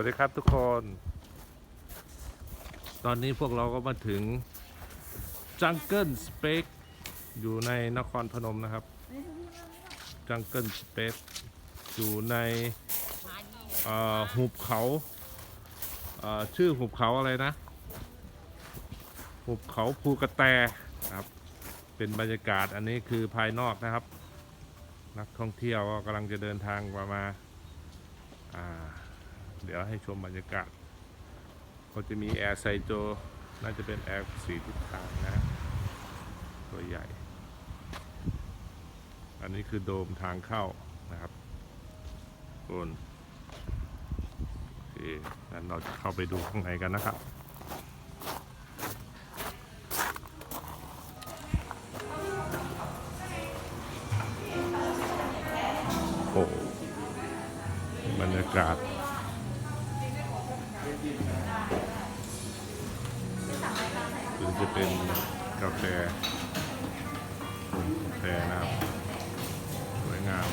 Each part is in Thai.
วัสดีครับทุกคน ตอนนี้พวกเราก็มาถึงจังเกิลสเปกอยู่ในนครพนมนะครับ จังเกิลสเปกอยู่ในหุบเขาชื่อหุบเขาอะไรนะ หุบเขาภูกระแตครับ เป็นบรรยากาศอันนี้คือภายนอกนะครับ นักท่องเที่ยวก็กำลังจะเดินทางมามาอ่า เดี๋ยวให้ชมบรรยากาศก็จะมีแอร์ไซโจน่าจะเป็นแอร์สีทิศทางนะตัวใหญ่ อันนี้คือโดมทางเข้านะครับบนโอเคงั้นเราจะเข้าไปดูข้างในกันนะครับโอ้บรรยากาศ หรือจะเป็นกาแฟกาแฟนะครับสวยงาม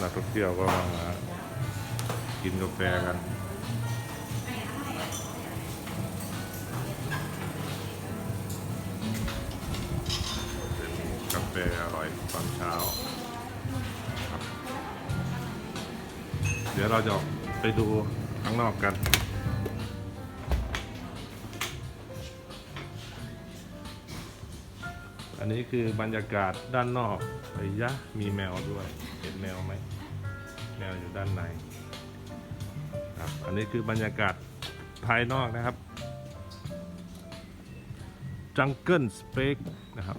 นักท่องเที่ยวก็มากินกาแฟกันเป็นกาแฟอร่อยตอนเช้าครับ เดี๋ยวเราจะไปดูข้างนอกกันอันนี้คือบรรยากาศด้านนอกไอ้ยะมีแมวด้วย เห็นแมวไหม แมวอยู่ด้านในครับ อันนี้คือบรรยากาศภายนอกนะครับ จังเกิลสเปกนะครับ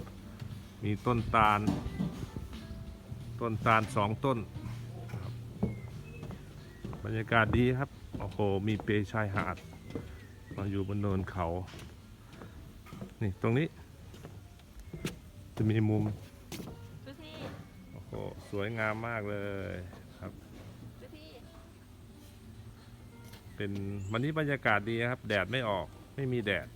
มีต้นตาล ต้นตาลสองต้น บรรยากาศดีครับ โอ้โห มีเปชายหาด มาอยู่บนเนินเขา นี่ตรงนี้ จะมีมุมดูที่โอ้โห สวยงามมากเลยครับดูที่เป็นวันนี้บรรยากาศดีครับ แดดไม่ออก ไม่มีแดด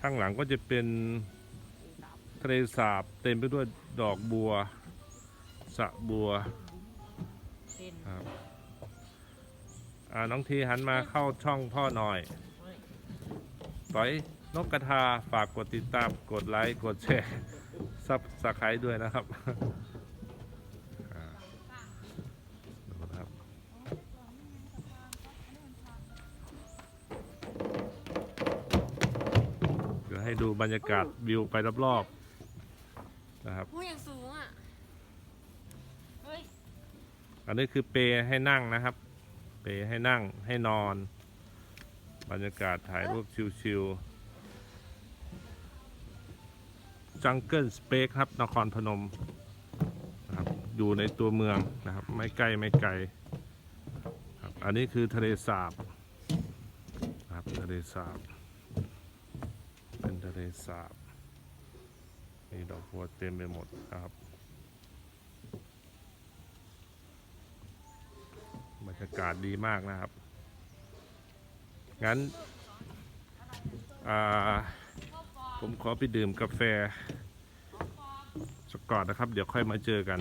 ข้างหลังก็จะเป็น ทะเลสาบเต็มไปด้วยดอกบัวสระบัวเป็นครับอ่าน้องทีหันมาเข้าช่องพ่อหน่อยต่อยนกกระทาฝากกดติดตามกดไลค์กดแชร์ซับสไครต์ด้วยนะครับอ่าดูนะครับเดี๋ยวให้ดูบรรยากาศวิวไปรอบๆ นะครับผู้อย่างสูงอะ เฮ้ย อันนี้คือเปรให้นั่งนะครับ เปรให้นั่งให้นอน บรรยากาศถ่ายรูปชิวๆจังเกิลสเปกครับ นครพนมนะครับอยู่ในตัวเมืองนะครับ ไม่ใกล้ไม่ไกลครับอันนี้คือทะเลสาบนะครับทะเลสาบเป็นทะเลสาบ มีดอกบัวเต็มไปหมดนะครับบรรยากาศดีมากนะครับ งั้นผมขอไปดื่มกาแฟสักก่อนนะครับ เดี๋ยวค่อยมาเจอกัน